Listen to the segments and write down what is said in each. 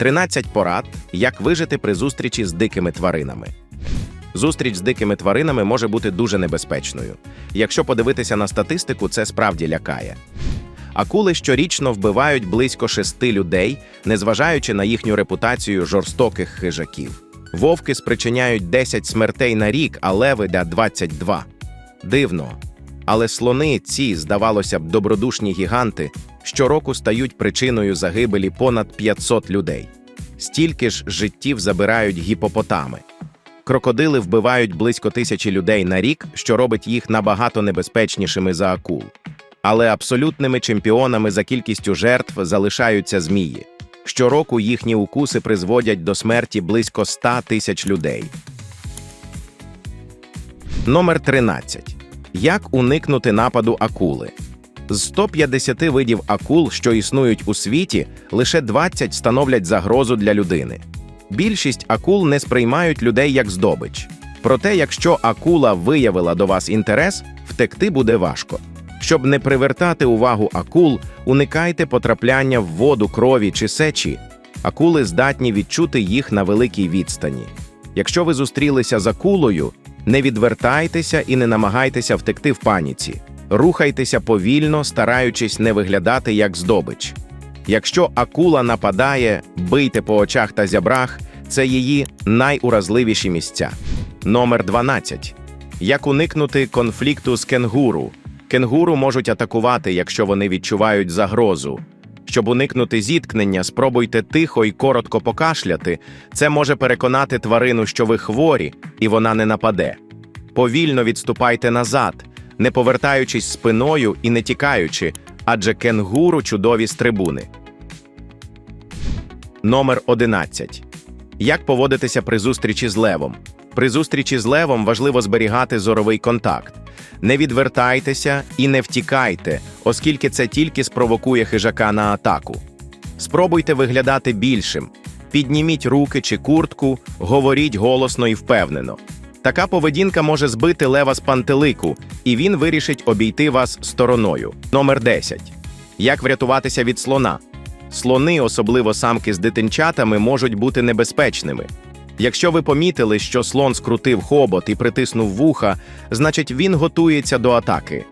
13 порад, як вижити при зустрічі з дикими тваринами. Зустріч з дикими тваринами може бути дуже небезпечною. Якщо подивитися на статистику, це справді лякає. Акули щорічно вбивають близько шести людей, незважаючи на їхню репутацію жорстоких хижаків. Вовки спричиняють 10 смертей на рік, а леви – 22. Дивно. Але слони, ці, здавалося б, добродушні гіганти, щороку стають причиною загибелі понад 500 людей. Стільки ж життів забирають гіпопотами. Крокодили вбивають близько тисячі людей на рік, що робить їх набагато небезпечнішими за акул. Але абсолютними чемпіонами за кількістю жертв залишаються змії. Щороку їхні укуси призводять до смерті близько 100 тисяч людей. Номер 13. Як уникнути нападу акули? З 150 видів акул, що існують у світі, лише 20 становлять загрозу для людини. Більшість акул не сприймають людей як здобич. Проте, якщо акула виявила до вас інтерес, втекти буде важко. Щоб не привертати увагу акул, уникайте потрапляння в воду, крові чи сечі. Акули здатні відчути їх на великій відстані. Якщо ви зустрілися з акулою, не відвертайтеся і не намагайтеся втекти в паніці. Рухайтеся повільно, стараючись не виглядати як здобич. Якщо акула нападає, бийте по очах та зябрах це її найуразливіші місця. Номер 12. Як уникнути конфлікту з кенгуру? Кенгуру можуть атакувати, якщо вони відчувають загрозу. Щоб уникнути зіткнення, спробуйте тихо і коротко покашляти. Це може переконати тварину, що ви хворі, і вона не нападе. Повільно відступайте назад, не повертаючись спиною і не тікаючи, адже кенгуру чудові стрибуни. Номер 11. Як поводитися при зустрічі з левом? При зустрічі з левом важливо зберігати зоровий контакт. Не відвертайтеся і не втікайте, оскільки це тільки спровокує хижака на атаку. Спробуйте виглядати більшим. Підніміть руки чи куртку, говоріть голосно і впевнено. Така поведінка може збити лева з пантелику, і він вирішить обійти вас стороною. Номер 10. Як врятуватися від слона? Слони, особливо самки з дитинчатами, можуть бути небезпечними. Якщо ви помітили, що слон скрутив хобот і притиснув вуха, значить він готується до атаки.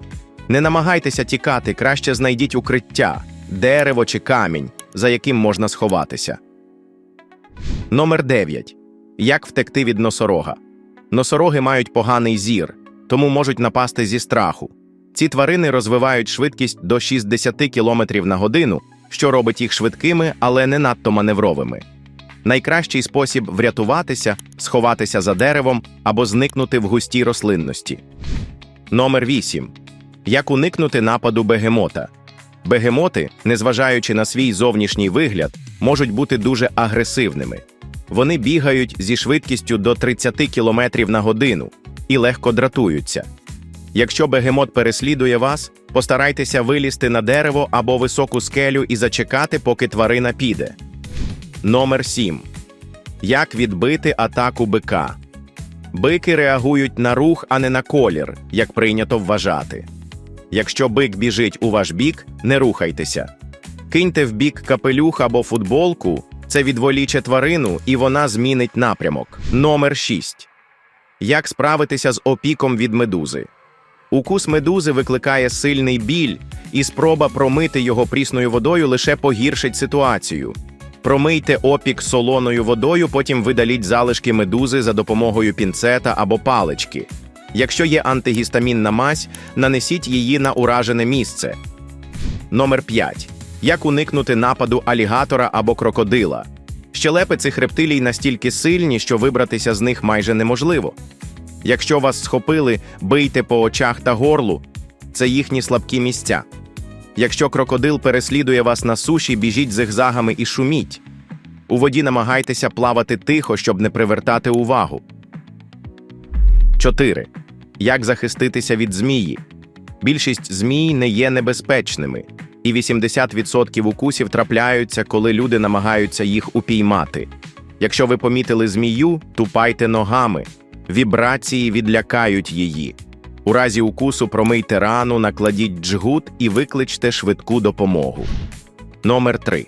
Не намагайтеся тікати, краще знайдіть укриття, дерево чи камінь, за яким можна сховатися. Номер 9. Як втекти від носорога? Носороги мають поганий зір, тому можуть напасти зі страху. Ці тварини розвивають швидкість до 60 км на годину, що робить їх швидкими, але не надто маневровими. Найкращий спосіб врятуватися сховатися за деревом або зникнути в густій рослинності. Номер 8. Як уникнути нападу бегемота? Бегемоти, незважаючи на свій зовнішній вигляд, можуть бути дуже агресивними. Вони бігають зі швидкістю до 30 км на годину і легко дратуються. Якщо бегемот переслідує вас, постарайтеся вилізти на дерево або високу скелю і зачекати, поки тварина піде. Номер 7. Як відбити атаку бика? Бики реагують на рух, а не на колір, як прийнято вважати. Якщо бик біжить у ваш бік, не рухайтеся. Киньте в бік капелюх або футболку, це відволіче тварину, і вона змінить напрямок. Номер 6. Як справитися з опіком від медузи? Укус медузи викликає сильний біль, і спроба промити його прісною водою лише погіршить ситуацію. Промийте опік солоною водою, потім видаліть залишки медузи за допомогою пінцета або палички. Якщо є антигістамінна мазь, нанесіть її на уражене місце. Номер 5. Як уникнути нападу алігатора або крокодила? Щелепи цих рептилій настільки сильні, що вибратися з них майже неможливо. Якщо вас схопили, бийте по очах та горлу це їхні слабкі місця. Якщо крокодил переслідує вас на суші, біжіть зигзагами і шуміть. У воді намагайтеся плавати тихо, щоб не привертати увагу. 4. Як захиститися від змії? Більшість змій не є небезпечними, і 80% укусів трапляються, коли люди намагаються їх упіймати. Якщо ви помітили змію, тупайте ногами. Вібрації відлякають її. У разі укусу промийте рану, накладіть джгут і викличте швидку допомогу. Номер 3.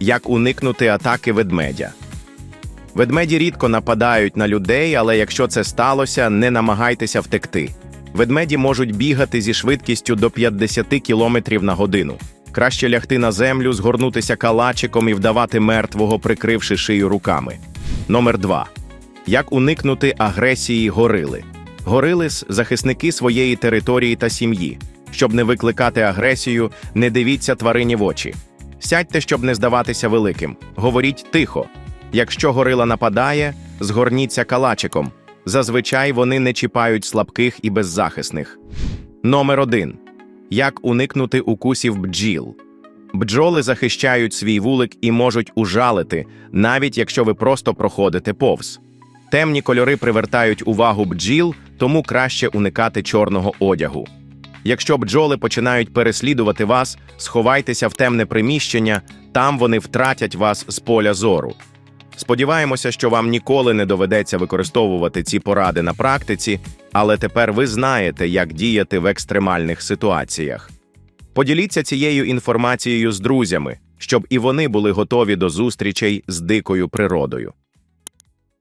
Як уникнути атаки ведмедя. Ведмеді рідко нападають на людей, але якщо це сталося, не намагайтеся втекти. Ведмеді можуть бігати зі швидкістю до 50 км на годину. Краще лягти на землю, згорнутися калачиком і вдавати мертвого, прикривши шию руками. Номер 2. Як уникнути агресії горили? Горили – захисники своєї території та сім'ї. Щоб не викликати агресію, не дивіться тварині в очі. Сядьте, щоб не здаватися великим. Говоріть тихо. Якщо горила нападає, згорніться калачиком. Зазвичай вони не чіпають слабких і беззахисних. Номер 1. Як уникнути укусів бджіл? Бджоли захищають свій вулик і можуть ужалити, навіть якщо ви просто проходите повз. Темні кольори привертають увагу бджіл, тому краще уникати чорного одягу. Якщо бджоли починають переслідувати вас, сховайтеся в темне приміщення, там вони втратять вас з поля зору. Сподіваємося, що вам ніколи не доведеться використовувати ці поради на практиці, але тепер ви знаєте, як діяти в екстремальних ситуаціях. Поділіться цією інформацією з друзями, щоб і вони були готові до зустрічей з дикою природою.